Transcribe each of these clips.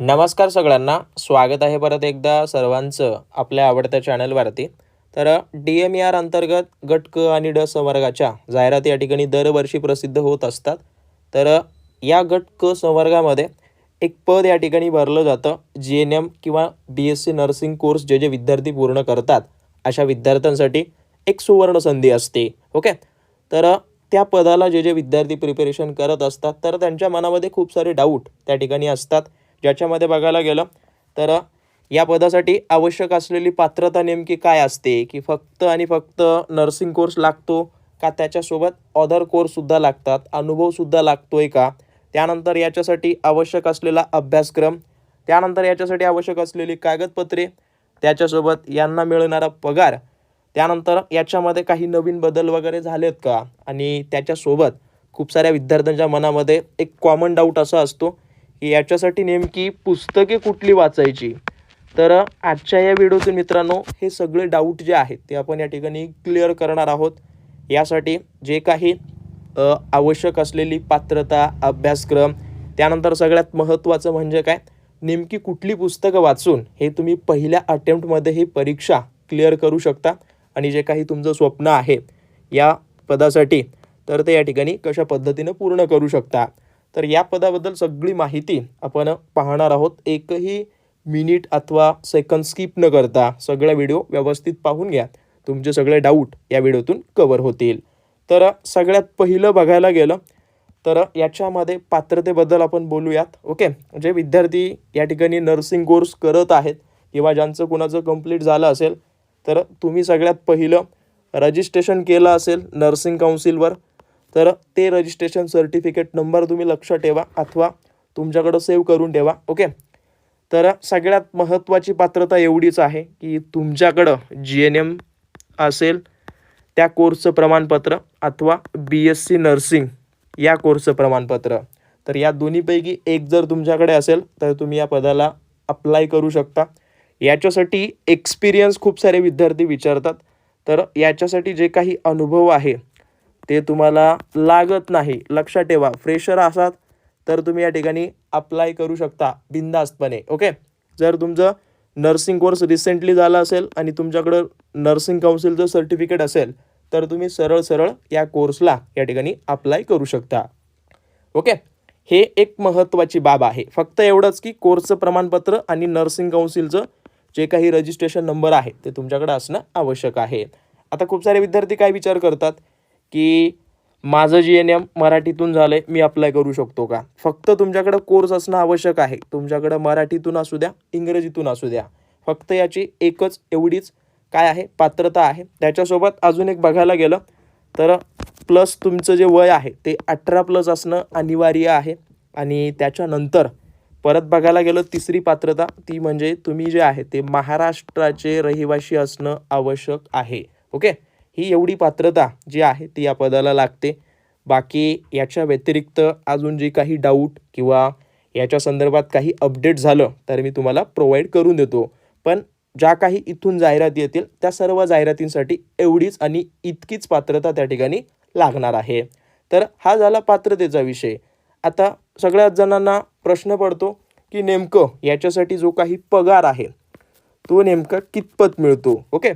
नमस्कार सगळ्यांना. स्वागत आहे परत एकदा सर्वांचं आपल्या आवडत्या चॅनलवरती. तर डी एम आर अंतर्गत गट क आणि ड संवर्गाच्या जाहिराती या ठिकाणी दरवर्षी प्रसिद्ध होत असतात. तर या गट क संवर्गामध्ये एक पद या ठिकाणी भरलं जातं. जी एन एम किंवा B S C nursing course जे जे विद्यार्थी पूर्ण करतात अशा विद्यार्थ्यांसाठी एक सुवर्ण संधी असते. ओके? तर त्या पदाला जे जे विद्यार्थी प्रिपरेशन करत असतात तर त्यांच्या मनामध्ये खूप सारे डाऊट त्या ठिकाणी असतात. ज्याच्यामध्ये बघायला गेलं तर या पदासाठी आवश्यक असलेली पात्रता नेमकी काय असते? की फक्त आणि फक्त नर्सिंग कोर्स लागतो का त्याच्यासोबत अदर कोर्ससुद्धा लागतात? अनुभवसुद्धा लागतो आहे का? त्यानंतर याच्यासाठी आवश्यक असलेला अभ्यासक्रम त्यानंतर याच्यासाठी आवश्यक असलेली कागदपत्रे त्याच्यासोबत यांना मिळणारा पगार त्यानंतर याच्यामध्ये काही नवीन बदल वगैरे झालेत का? आणि त्याच्यासोबत खूप साऱ्या विद्यार्थ्यांच्या मनामध्ये एक कॉमन डाऊट असा असतो याच्यासाठी नेमकी पुस्तके कुठली वाचायची? तर आजच्या या व्हिडिओतून मित्रांनो हे सगळे डाऊट जे आहेत ते आपण या ठिकाणी क्लिअर करणार आहोत. यासाठी जे काही आवश्यक असलेली पात्रता अभ्यासक्रम त्यानंतर सगळ्यात महत्त्वाचं म्हणजे काय? नेमकी कुठली पुस्तकं वाचून हे तुम्ही पहिल्या अटेम्प्टमध्ये ही परीक्षा क्लिअर करू शकता. आणि जे काही तुमचं स्वप्न आहे या पदासाठी तर ते या ठिकाणी कशा पद्धतीनं पूर्ण करू शकता? तर या पदाबद्दल सगळी माहिती आपण पाहणार आहोत. एकही मिनिट अथवा सेकंद स्किप न करता सगळा व्हिडिओ व्यवस्थित पाहून घ्या. तुमचे सगळे डाऊट या व्हिडिओतून कवर होतील. तर सगळ्यात पहिलं बघायला गेलं तर याच्यामध्ये पात्रतेबद्दल आपण बोलूयात. ओके जे विद्यार्थी या ठिकाणी नर्सिंग कोर्स करत आहेत किंवा ज्यांचं कुणाचं कंप्लीट झालं असेल तर तुम्ही सगळ्यात पहिलं रजिस्ट्रेशन केलं असेल नर्सिंग काउन्सिलवर तर ते रजिस्ट्रेशन सर्टिफिकेट नंबर तुम्ही लक्षात ठेवा अथवा तुमच्याकडं सेव्ह करून ठेवा ओके तर सगळ्यात महत्त्वाची पात्रता एवढीच आहे की तुमच्याकडं जी एन एम असेल त्या कोर्सचं प्रमाणपत्र अथवा बी एस सी नर्सिंग या कोर्सचं प्रमाणपत्र. तर या दोन्हीपैकी एक जर तुमच्याकडे असेल तर तुम्ही या पदाला अप्लाय करू शकता. याच्यासाठी एक्सपिरियन्स खूप सारे विद्यार्थी विचारतात. तर याच्यासाठी जे काही अनुभव आहे ते तुम्हाला लागत नाही. लक्षात ठेवा. फ्रेशर असाल तर तुम्ही या ठिकाणी अप्लाय करू शकता बिंदास्तपणे ओके जर तुमचं नर्सिंग कोर्स रिसेंटली झाला असेल आणि तुमच्याकडं नर्सिंग काउन्सिलचं सर्टिफिकेट असेल तर तुम्ही सरळ सरळ या कोर्सला या ठिकाणी अप्लाय करू शकता. ओके हे एक महत्त्वाची बाब आहे. फक्त एवढंच की कोर्सचं प्रमाणपत्र आणि नर्सिंग काउन्सिलचं जे काही रजिस्ट्रेशन नंबर आहे ते तुमच्याकडे असणं आवश्यक आहे. आता खूप सारे विद्यार्थी काय विचार करतात? की माझं जी एन एम मराठीतून झालं आहे मी अप्लाय करू शकतो का? फक्त तुमच्याकडं कोर्स असणं आवश्यक आहे. तुमच्याकडं मराठीतून असू द्या इंग्रजीतून असू द्या. फक्त याची एकच एवढीच काय आहे? पात्रता आहे. त्याच्यासोबत अजून एक बघायला गेलं तर प्लस तुमचं जे वय आहे ते अठरा प्लस असणं अनिवार्य आहे. आणि त्याच्यानंतर परत बघायला गेलं तिसरी पात्रता ती म्हणजे तुम्ही जे आहे ते महाराष्ट्राचे रहिवासी असणं आवश्यक आहे. ओके? ही एवढी पात्रता जी आहे ती या पदाला लागते. बाकी याच्या व्यतिरिक्त अजून जे काही डाऊट किंवा याच्या संदर्भात काही अपडेट झालं तर मी तुम्हाला प्रोव्हाइड करून देतो. पण ज्या काही इथून जाहिराती येतील त्या सर्व जाहिरातींसाठी एवढीच आणि इतकीच पात्रता त्या ठिकाणी लागणार आहे. तर हा झाला पात्रतेचा विषय. आता सगळ्याच जणांना प्रश्न पडतो की नेमकं याच्यासाठी जो काही पगार आहे तो नेमका कितपत मिळतो? ओके?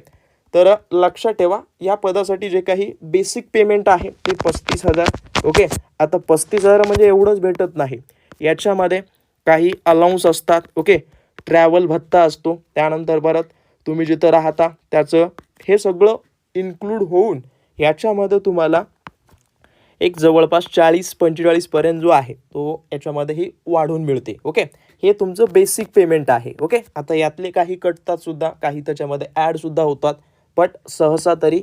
तर लक्षात ठेवा या पदासाठी जे काही बेसिक पेमेंट आहे ते पस्तीस हजार. ओके आता पस्तीस हजार म्हणजे एवढंच भेटत नाही. याच्यामध्ये काही अलाउन्स असतात. ओके ट्रॅव्हल भत्ता असतो. त्यानंतर परत तुम्ही जिथं राहता त्याचं हे सगळं इन्क्लूड होऊन याच्यामध्ये तुम्हाला एक जवळपास चाळीस पंचेचाळीसपर्यंत जो आहे तो याच्यामध्येही वाढून मिळते. ओके हे तुमचं बेसिक पेमेंट आहे. ओके आता यातले काही कटतात सुद्धा काही त्याच्यामध्ये ॲडसुद्धा होतात. बट सहसा तरी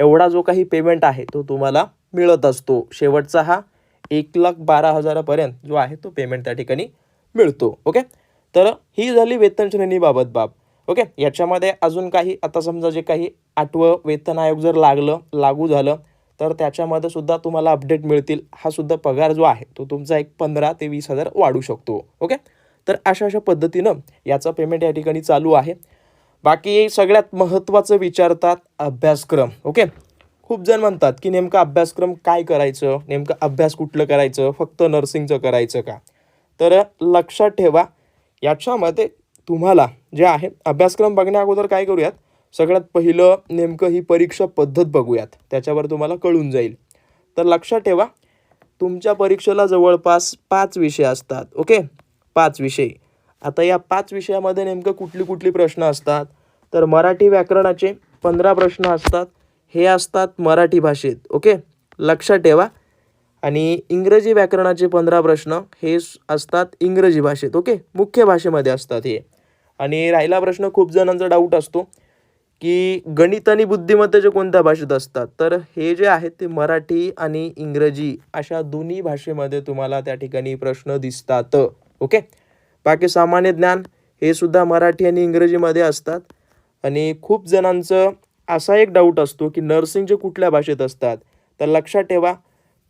एवढा जो काही पेमेंट आहे तो तुम्हाला मिळत असतो. शेवटचा हा एक लाख बारा हजारापर्यंत जो आहे तो पेमेंट त्या ठिकाणी मिळतो. ओके तर ही झाली वेतन श्रेणीबाबत बाब. ओके याच्यामध्ये अजून काही आता समजा जे काही आठवं वेतन आयोग जर लागलं लागू झालं तर त्याच्यामध्ये सुद्धा तुम्हाला अपडेट मिळतील. हा सुद्धा पगार जो आहे तो तुमचा एक पंधरा ते वीस हजार वाढू शकतो. ओके तर अशा अशा पद्धतीनं याचा पेमेंट या ठिकाणी चालू आहे. बाकी सगळ्यात महत्त्वाचं विचारतात अभ्यासक्रम ओके? खूप जण म्हणतात की नेमका अभ्यासक्रम काय करायचं? नेमकं अभ्यास कुठलं करायचं? फक्त नर्सिंगचं करायचं का? तर लक्षात ठेवा याच्यामध्ये तुम्हाला जे आहे अभ्यासक्रम बघण्या अगोदर काय करूयात? सगळ्यात पहिलं नेमकं ही परीक्षा पद्धत बघूयात. त्याच्यावर तुम्हाला कळून जाईल. तर लक्षात ठेवा तुमच्या परीक्षेला जवळपास पाच विषय असतात ओके? पाच विषय. आता या पाच विषयामध्ये नेमकं कुठली कुठली प्रश्न असतात तर मराठी व्याकरणाचे पंधरा प्रश्न असतात हे असतात मराठी भाषेत ओके? लक्षात ठेवा. आणि इंग्रजी व्याकरणाचे पंधरा प्रश्न हे असतात इंग्रजी भाषेत ओके? मुख्य भाषेमध्ये असतात हे. आणि राहिला प्रश्न खूप जणांचा डाऊट असतो की गणित आणि बुद्धिमत्तेचे कोणत्या भाषेत असतात? तर हे जे आहेत ते मराठी आणि इंग्रजी अशा दोन्ही भाषेमध्ये तुम्हाला त्या ठिकाणी प्रश्न दिसतात ओके? बाकी सामान्य ज्ञान हे सुद्धा मराठी आणि इंग्रजीमध्ये असतात. आणि खूप जणांचं असा एक डाऊट असतो की नर्सिंगचे कुठल्या भाषेत असतात? तर लक्षात ठेवा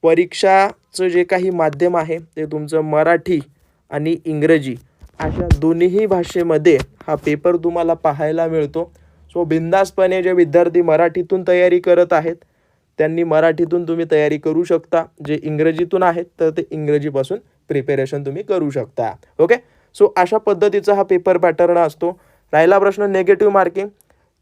परीक्षाचं जे काही माध्यम आहे ते तुमचं मराठी आणि इंग्रजी अशा दोन्हीही भाषेमध्ये हा पेपर तुम्हाला पाहायला मिळतो. सो बिंदासपणे जे विद्यार्थी मराठीतून तयारी करत आहेत त्यांनी मराठीतून तुम्ही तयारी करू शकता. जे इंग्रजीतून आहेत तर ते इंग्रजीपासून प्रिपेरेशन तुम्ही करू शकता. ओके सो अशा पद्धतीचा हा पेपर पॅटर्न असतो. राहिला प्रश्न नेगेटिव्ह मार्किंग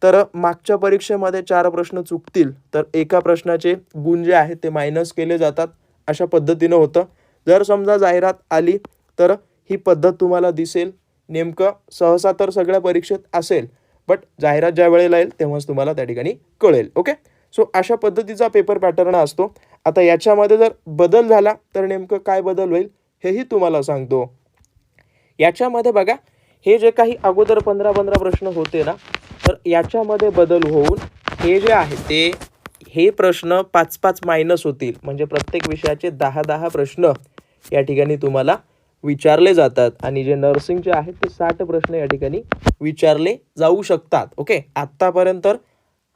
तर मागच्या परीक्षेमध्ये चार प्रश्न चुकतील. तर एका प्रश्नाचे गुण जे आहेत ते मायनस केले जातात. अशा पद्धतीनं होतं. जर समजा जाहिरात आली तर ही पद्धत तुम्हाला दिसेल. नेमकं सहसा तर सगळ्या परीक्षेत असेल बट जाहिरात ज्या वेळेला येईल तेव्हाच तुम्हाला त्या ठिकाणी कळेल. ओके सो अशा पद्धतीचा पेपर पॅटर्न असतो. आता याच्यामध्ये जर बदल झाला तर नेमकं काय बदल होईल हेही तुम्हाला सांगतो. याच्यामध्ये बघा हे जे काही अगोदर पंधरा पंधरा प्रश्न होते ना तर याच्यामध्ये बदल होऊन हे जे आहे ते हे प्रश्न पाच पाच मायनस होतील. म्हणजे प्रत्येक विषयाचे दहा दहा प्रश्न या ठिकाणी तुम्हाला विचारले जातात. आणि जे नर्सिंगचे आहेत ते साठ प्रश्न या ठिकाणी विचारले जाऊ शकतात. ओके आत्तापर्यंत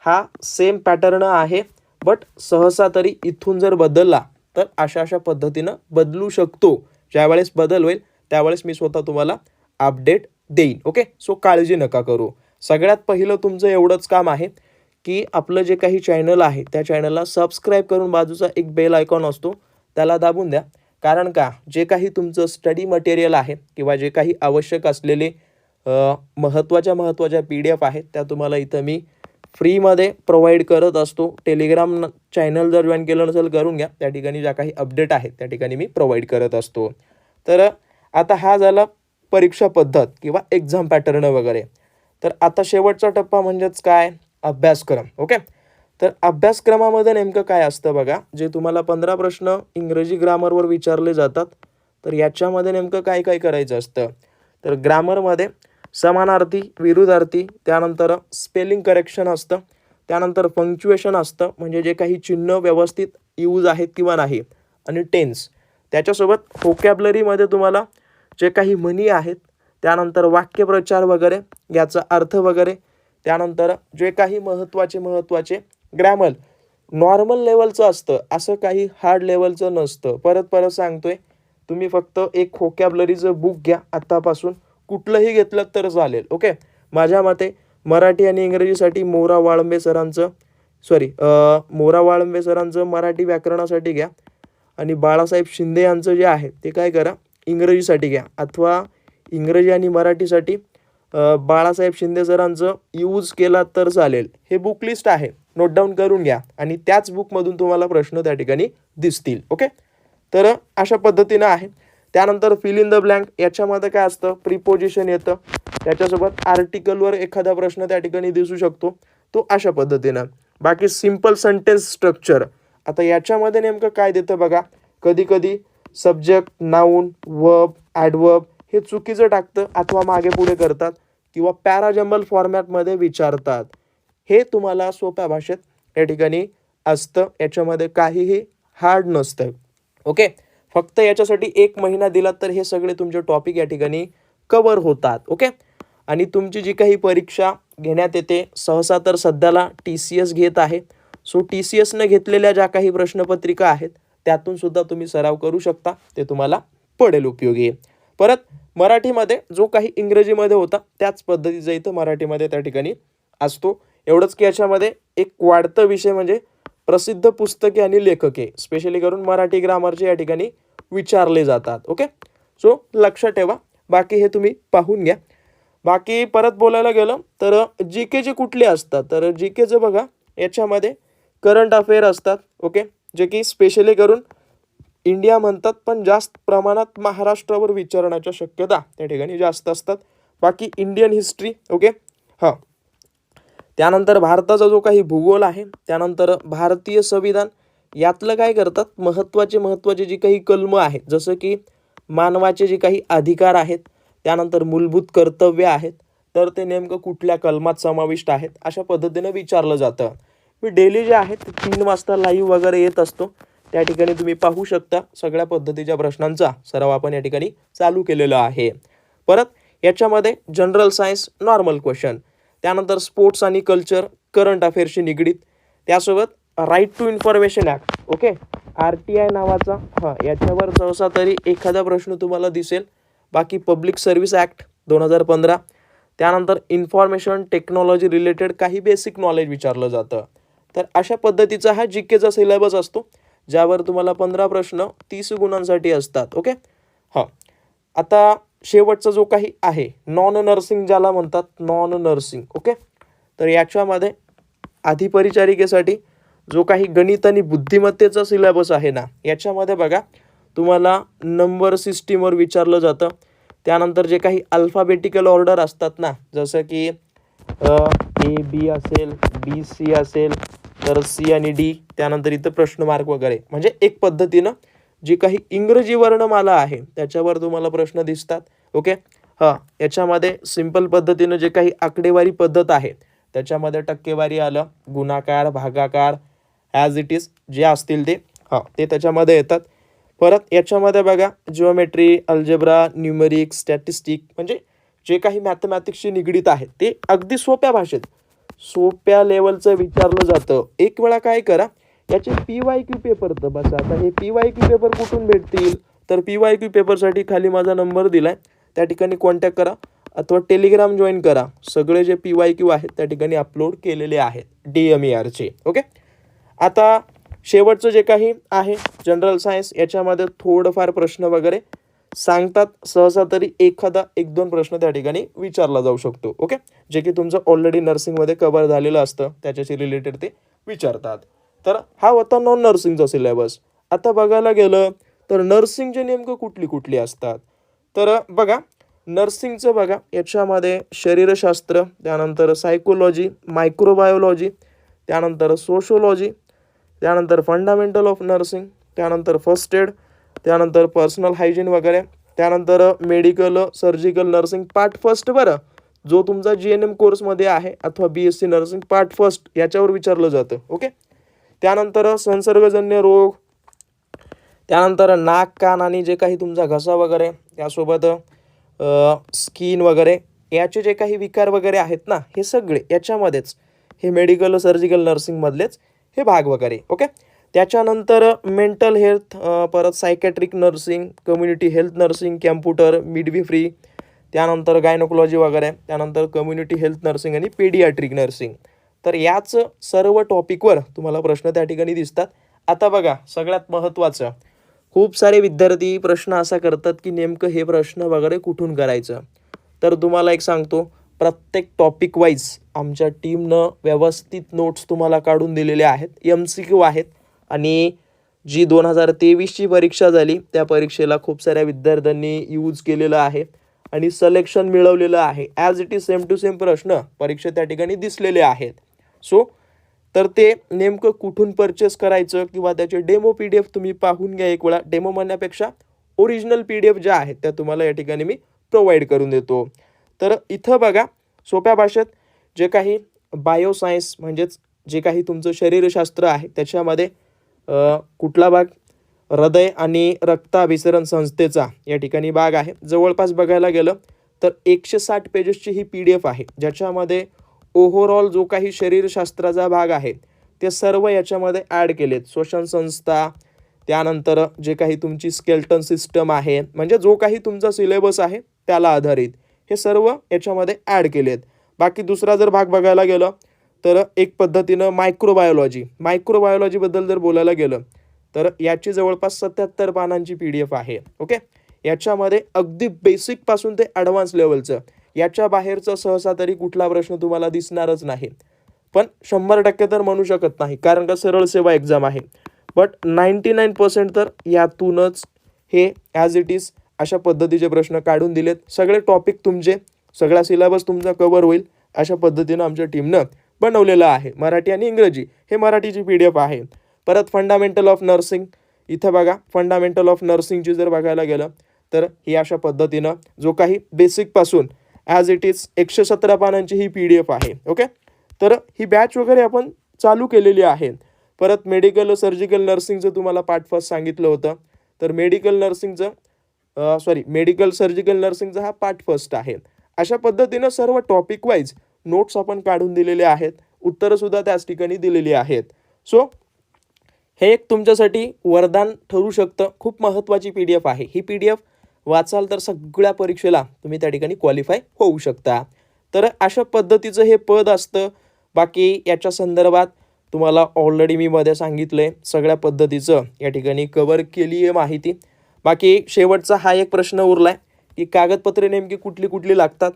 हा सेम पॅटर्न आहे. बट सहसा तरी इथून जर बदलला तर अशा अशा पद्धतीनं बदलू शकतो. ज्यावेळेस बदल होईल त्यावेळेस मी स्वतः तुम्हाला अपडेट देईन. ओके सो काळजी नका करू. सगळ्यात पहिलं तुमचं एवढंच काम आहे की आपलं जे काही चॅनल आहे त्या चॅनलला सबस्क्राईब करून बाजूचा एक बेल आयकॉन असतो त्याला दाबून द्या. कारण का? जे काही तुमचं स्टडी मटेरियल आहे किंवा जे काही आवश्यक असलेले महत्त्वाच्या महत्त्वाच्या पी डी एफ आहेत त्या तुम्हाला इथं मी फ्रीमध्ये प्रोव्हाइड करत असतो. टेलिग्राम चॅनल जर जॉईन केलं नसेल करून घ्या. त्या ठिकाणी ज्या काही अपडेट आहेत त्या ठिकाणी मी प्रोव्हाइड करत असतो. तर आता हा झाला परीक्षा पद्धत किंवा एक्झाम पॅटर्न वगैरे. तर आता शेवटचा टप्पा म्हणजेच काय? अभ्यासक्रम. ओके तर अभ्यासक्रमामध्ये नेमकं काय असतं बघा? जे तुम्हाला पंधरा प्रश्न इंग्रजी ग्रामरवर विचारले जातात तर याच्यामध्ये नेमकं काय काय करायचं असतं? तर ग्रामरमध्ये समानार्थी विरुद्धार्थी त्यानंतर स्पेलिंग करेक्शन असतं त्यानंतर पंक्च्युएशन असतं म्हणजे जे काही चिन्ह व्यवस्थित यूज आहेत किंवा नाही आणि टेन्स त्याच्यासोबत व्होकॅबलरीमध्ये तुम्हाला जे काही म्हणी आहेत त्यानंतर वाक्यप्रचार वगैरे याचा अर्थ वगैरे त्यानंतर जे काही महत्त्वाचे महत्त्वाचे ग्रॅमर नॉर्मल लेवलचं असतं असं काही हार्ड लेवलचं नसतं. परत परत सांगतोय तुम्ही फक्त एक व्होकॅबलरीचं बुक घ्या आत्तापासून कुठलंही घेतलं तर चालेल ओके? माझ्या मते मराठी आणि इंग्रजीसाठी मोरा वाळंबे सरांचं सॉरी मोरा वाळंबे सरांचं मराठी व्याकरणासाठी घ्या. आणि बाळासाहेब शिंदे यांचं जे आहे ते काय करा इंग्रजीसाठी घ्या अथवा इंग्रजी आणि मराठीसाठी बाळासाहेब शिंदे सरांचं यूज केला तर चालेल. हे बुक लिस्ट आहे. नोट डाऊन करून घ्या आणि त्याच बुकमधून तुम्हाला प्रश्न त्या ठिकाणी दिसतील. ओके तर अशा पद्धतीनं आहे. त्यानंतर फिल इन द ब्लँक याच्यामध्ये काय असतं? प्रिपोजिशन येतं. त्याच्यासोबत आर्टिकलवर एखादा प्रश्न त्या ठिकाणी दिसू शकतो. तो अशा पद्धतीनं. बाकी सिंपल सेंटेन्स स्ट्रक्चर आता याच्यामध्ये नेमकं काय देतं बघा? कधी कधी सब्जेक्ट नाऊन वर्ब ॲडवर्ब हे चुकीचं टाकतं अथवा मागे पुढे करतात किंवा पॅराजंबल फॉर्मॅटमध्ये विचारतात. हे तुम्हाला सोप्या भाषेत या ठिकाणी असतं. याच्यामध्ये काहीही हार्ड नसतं. ओके फक्त याच्यासाठी एक महिना दिला तर हे सगळे तुमचे टॉपिक या ठिकाणी कवर होतात. ओके आणि तुमची जी काही परीक्षा घेण्यात येते सहसा तर सध्याला टी सी एस घेत आहे. सो टी सी एसनं घेतलेल्या ज्या काही प्रश्नपत्रिका आहेत त्यातून सुद्धा तुम्ही सराव करू शकता. ते तुम्हाला पडेल उपयोगी. परत मराठीमध्ये जो काही इंग्रजीमध्ये होता त्याच पद्धतीचा इथं मराठीमध्ये त्या ठिकाणी असतो. एवढंच की याच्यामध्ये एक वाढतं विषय म्हणजे प्रसिद्ध पुस्तके आणि लेखके स्पेशली करून मराठी ग्रामरचे या ठिकाणी विचारले जातात. ओके सो लक्षात ठेवा. बाकी हे तुम्ही पाहून घ्या. बाकी परत बोलायला गेलं तर जी के जे कुठले असतात? तर जी केचं बघा याच्यामध्ये करंट अफेअर असतात. ओके जे की स्पेशली करून इंडिया म्हणतात पण जास्त प्रमाणात महाराष्ट्रावर विचारण्याच्या शक्यता त्या ठिकाणी जास्त असतात. बाकी इंडियन हिस्ट्री ओके हां. त्यानंतर भारताचा जो काही भूगोल आहे त्यानंतर भारतीय संविधान यातलं काय करतात? महत्त्वाचे महत्त्वाचे जी काही कलमं आहेत जसं की मानवाचे जे काही अधिकार आहेत त्यानंतर मूलभूत कर्तव्य आहेत तर ते नेमकं कुठल्या कलमात समाविष्ट आहेत अशा पद्धतीनं विचारलं जातं. मी डेली जे आहे ते तीन वाजता लाईव्ह वगैरे येत असतो. त्या ठिकाणी तुम्ही पाहू शकता सगळ्या पद्धतीच्या प्रश्नांचा सराव आपण या ठिकाणी चालू केलेला आहे. परत याच्यामध्ये जनरल सायन्स नॉर्मल क्वेश्चन त्यानंतर स्पोर्ट्स आणि कल्चर करंट अफेअर्सशी निगडीत. त्यासोबत right to information act okay R T I नावाचा हां याच्यावर सहसा तरी एखादा प्रश्न तुम्हाला दिसेल. बाकी पब्लिक सर्व्हिस ॲक्ट दोन हजार पंधरा. त्यानंतर इन्फॉर्मेशन टेक्नॉलॉजी रिलेटेड काही बेसिक नॉलेज विचारलं जातं. तर अशा पद्धतीचा हा जी केचा सिलेबस असतो ज्यावर तुम्हाला पंधरा प्रश्न तीस गुणांसाठी असतात ओके हां. आता शेवटचा जो काही आहे नॉन नर्सिंग ज्याला म्हणतात नॉन नर्सिंग ओके तर याच्यामध्ये आधी परिचारिकेसाठी जो काही गणित आणि बुद्धिमत्तेचा सिलेबस आहे ना याच्यामध्ये बघा तुम्हाला नंबर सिस्टीमवर विचारलं जातं. त्यानंतर जे काही अल्फाबेटिकल ऑर्डर असतात ना जसं की ए बी असेल बी सी असेल तर सी आणि डी त्यानंतर इथं प्रश्नमार्क वगैरे. म्हणजे एक पद्धतीनं जी काही इंग्रजी वर्णमाला आहे त्याच्यावर तुम्हाला प्रश्न दिसतात. ओके हां याच्यामध्ये सिंपल पद्धतीनं जे काही आकडेवारी पद्धत आहे त्याच्यामध्ये टक्केवारी आलं गुणाकार भागाकार ॲज इट इज जे असतील ते. हां ते त्याच्यामध्ये येतात. परत याच्यामध्ये बघा जिओमेट्री अल्जेब्रा न्युमरिक स्टॅटिस्टिक म्हणजे जे काही मॅथमॅटिक्सशी निगडीत आहे ते अगदी सोप्या भाषेत. सोप्या लेवलचं विचारलं जातं. एक वेळा काय करा याचे पी वाय क्यू पेपर तर बस. आता हे पी वाय क्यू पेपर कुठून भेटतील? तर पी वाय क्यू पेपरसाठी खाली माझा नंबर दिला आहे त्या ठिकाणी कॉन्टॅक्ट करा. अथवा टेलिग्राम जॉईन करा. सगळे जे पी वाय क्यू आहेत त्या ठिकाणी अपलोड केलेले आहेत. डी एम ई आरचे ओके आता शेवटचं जे काही आहे जनरल सायन्स याच्यामध्ये थोडंफार प्रश्न वगैरे. सांगतात सहसा तरी एखादा एक दोन प्रश्न त्या ठिकाणी विचारला जाऊ शकतो ओके? जे की तुमचं ऑलरेडी नर्सिंगमध्ये कव्हर झालेलं असतं त्याच्याशी रिलेटेड ते विचारतात. तर हा होता नॉन नर्सिंगचा सिलेबस आता बघायला गेलं तर नर्सिंगचे नेमकं कुठली कुठली असतात? तर बघा नर्सिंगचं बघा याच्यामध्ये शरीरशास्त्र त्यानंतर सायकोलॉजी मायक्रोबायोलॉजी त्यानंतर सोशोलॉजी त्यानंतर फंडामेंटल ऑफ नर्सिंग त्यानंतर फर्स्ट एड त्यानंतर पर्सनल हायजीन वगैरे त्यानंतर medical surgical nursing part first बरं. जो तुमचा जी एन एम कोर्समध्ये आहे अथवा B S C nursing part first याच्यावर विचारलं जातं ओके त्यानंतर संसर्गजन्य रोग त्यानंतर नाक कान आणि जे काही तुमचा घसा वगैरे त्यासोबत स्किन वगैरे याचे जे काही विकार वगैरे आहेत ना हे सगळे याच्यामध्येच हे मेडिकल सर्जिकल नर्सिंगमधलेच हे भाग वगैरे ओके त्याच्यानंतर मेंटल हेल्थ परत psychiatric nursing community health nursing computer midwifery त्यानंतर गायनोकोलॉजी वगैरे. त्यानंतर कम्युनिटी हेल्थ नर्सिंग आणि पेडियाट्रिक नर्सिंग तर याच सर्व टॉपिकवर तुम्हाला प्रश्न त्या ठिकाणी दिसतात. आता बघा सगळ्यात महत्त्वाचं खूप सारे विद्यार्थी प्रश्न असा करतात की नेमकं हे प्रश्न वगैरे कुठून करायचं? तर तुम्हाला एक सांगतो प्रत्येक टॉपिक वाईज आमच्या टीमनं व्यवस्थित नोट्स तुम्हाला काढून दिलेले आहेत. एम सी क्यू आहेत. आणि जी दोन हजार तेवीसची परीक्षा झाली त्या परीक्षेला खूप साऱ्या विद्यार्थ्यांनी यूज केलेलं आहे आणि सलेक्शन मिळवलेलं आहे. As it is same to same प्रश्न परीक्षा त्या ठिकाणी दिसलेले आहेत. सो तर ते नेमकं कुठून परचेस करायचं किंवा त्याचे डेमो पी डी एफ तुम्ही पाहून घ्या एक वेळा. डेमो म्हणण्यापेक्षा ओरिजिनल पी डी एफ ज्या आहेत त्या तुम्हाला या ठिकाणी मी प्रोव्हाइड करून देतो. तर इथं बघा सोप्या भाषेत जे काही बायोसायन्स म्हणजेच जे काही तुमचं शरीरशास्त्र आहे त्याच्यामध्ये कुठला भाग? हृदय आणि रक्ताभिसरण संस्थेचा या ठिकाणी भाग आहे. जवळपास बघायला गेलं तर एकशे साठ पेजेसची ही पी डी एफ आहे ज्याच्यामध्ये ओव्हरऑल जो काही शरीरशास्त्राचा भाग आहे ते सर्व याच्यामध्ये ॲड केलेत. श्वसन संस्था त्यानंतर जे काही तुमची स्केल्टन सिस्टम आहे म्हणजे जो काही तुमचा सिलेबस आहे त्याला आधारित हे सर्व याच्यामध्ये ॲड केलेत. बाकी दुसरा जर भाग बघायला गेलं तर एक पद्धतीनं मायक्रोबायोलॉजी मायक्रोबायोलॉजीबद्दल जर बोलायला गेलं तर याची जवळपास सत्याहत्तर पानांची पी डी एफ आहे ओके याच्यामध्ये अगदी बेसिकपासून ते ॲडव्हान्स लेवलचं याच्या बाहेरचं सहसा तरी कुठला प्रश्न तुम्हाला दिसणारच नाही. पण शंभर टक्के तर म्हणू शकत नाही कारण का सरळ सेवा एक्झाम आहे. बट नाईंटी नाईन पर्सेंट तर यातूनच हे ॲज इट इज अशा पद्धतीचे प्रश्न काढून दिलेत. सगळे टॉपिक तुमचे सगळा सिलेबस तुमचा कवर होईल अशा पद्धतीनं आमच्या टीमनं बनवलेलं आहे. मराठी आणि इंग्रजी हे मराठीची पी डी एफ आहे. परत फंडामेंटल ऑफ नर्सिंग इथं बघा फंडामेंटल ऑफ नर्सिंगची जर बघायला गेलं तर ही अशा पद्धतीनं जो काही बेसिकपासून ॲज इट इज एकशे सतरा पानांची ही पी डी एफ आहे. ओके तर ही बॅच वगैरे आपण चालू केलेली आहे. परत मेडिकल सर्जिकल नर्सिंगचं तुम्हाला पार्ट फर्स्ट सांगितलं होतं. तर मेडिकल नर्सिंगचं सॉरी मेडिकल सर्जिकल नर्सिंगचा हा पार्ट फर्स्ट आहे. अशा पद्धतीनं सर्व टॉपिक वाईज नोट्स आपण काढून दिलेले आहेत. उत्तरंसुद्धा त्याच ठिकाणी दिलेली आहेत. सो हे एक तुमच्यासाठी वरदान ठरू शकतं. खूप महत्त्वाची पी डी एफ आहे. ही पी डी एफ वाचाल तर सगळ्या परीक्षेला तुम्ही त्या ठिकाणी क्वालिफाय होऊ शकता. तर अशा पद्धतीचं हे पद असतं. बाकी याच्या संदर्भात तुम्हाला ऑलरेडी मी मध्ये सांगितलं आहे सगळ्या पद्धतीचं या ठिकाणी कवर केली आहे माहिती. बाकी शेवटचा हा एक प्रश्न उरला आहे की कागदपत्रे नेमकी कुठली कुठली लागतात?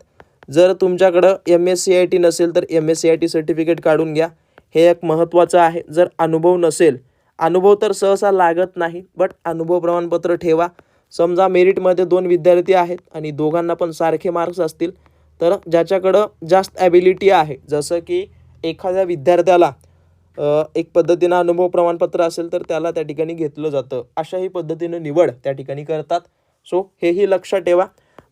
जर तुमच्याकडं M S C I T नसेल तर M S C I T certificate काढून घ्या. हे एक महत्त्वाचं आहे. जर अनुभव नसेल अनुभव तर सहसा लागत नाही बट अनुभव प्रमाणपत्र ठेवा. समजा मेरिटमध्ये दोन विद्यार्थी आहेत आणि दोघांना पण सारखे मार्क्स असतील तर ज्याच्याकडं जास्त ॲबिलिटी आहे जसं की एखाद्या विद्यार्थ्याला एक पद्धतीनं अनुभव प्रमाणपत्र असेल तर त्याला त्या ठिकाणी घेतलं जातं. अशाही पद्धतीनं निवड त्या ठिकाणी करतात. सो हेही लक्षात ठेवा.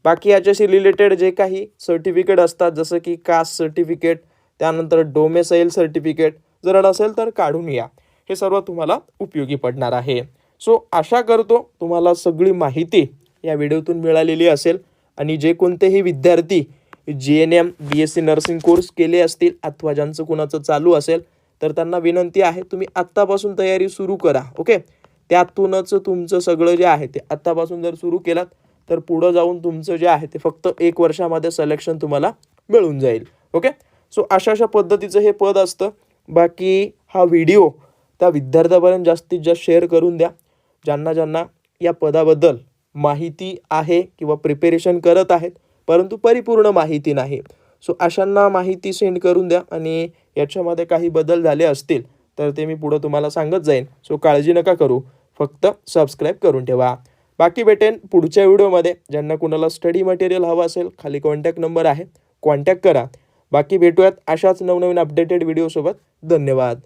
बाकी याच्याशी रिलेटेड जे काही सर्टिफिकेट असतात जसं की कास्ट सर्टिफिकेट त्यानंतर डोमेसाईल सर्टिफिकेट जर नसेल तर काढून या. हे सर्व तुम्हाला उपयोगी पडणार आहे. सो आशा करतो तुम्हाला सगळी माहिती या व्हिडिओतून मिळालेली असेल आणि जे कोणतेही विद्यार्थी G N M B S C nursing course केले असतील अथवा ज्यांचं कुणाचं चालू असेल तर त्यांना विनंती आहे तुम्ही आत्तापासून तयारी सुरू करा ओके त्यातूनच तुमचं सगळं जे आहे ते आत्तापासून जर सुरू केलात तर पुढं जाऊन तुमचं जे आहे ते फक्त एक वर्षामध्ये सलेक्शन तुम्हाला मिळून जाईल. ओके सो अशा अशा पद्धतीचं हे पद असतं. बाकी हा व्हिडिओ त्या विद्यार्थ्यापर्यंत जास्तीत जास्त शेअर करून द्या. ज्यांना ज्यांना या पदाबद्दल माहिती आहे किंवा प्रिपेरेशन करत आहेत परंतु परिपूर्ण माहिती नाही. सो अशांना माहिती सेंड करून द्या आणि याच्यामध्ये काही बदल झाले असतील तर ते मी पुढं तुम्हाला सांगत जाईन. सो काळजी नका करू. फक्त सबस्क्राईब करून ठेवा. बाकी भेटेन पुढच्या व्हिडिओमध्ये. ज्यांना कुणाला स्टडी मटेरियल हवं असेल खाली कॉन्टॅक्ट नंबर आहे. कॉन्टॅक्ट करा. बाकी भेटूयात अशाच नवनवीन अपडेटेड व्हिडिओसोबत धन्यवाद.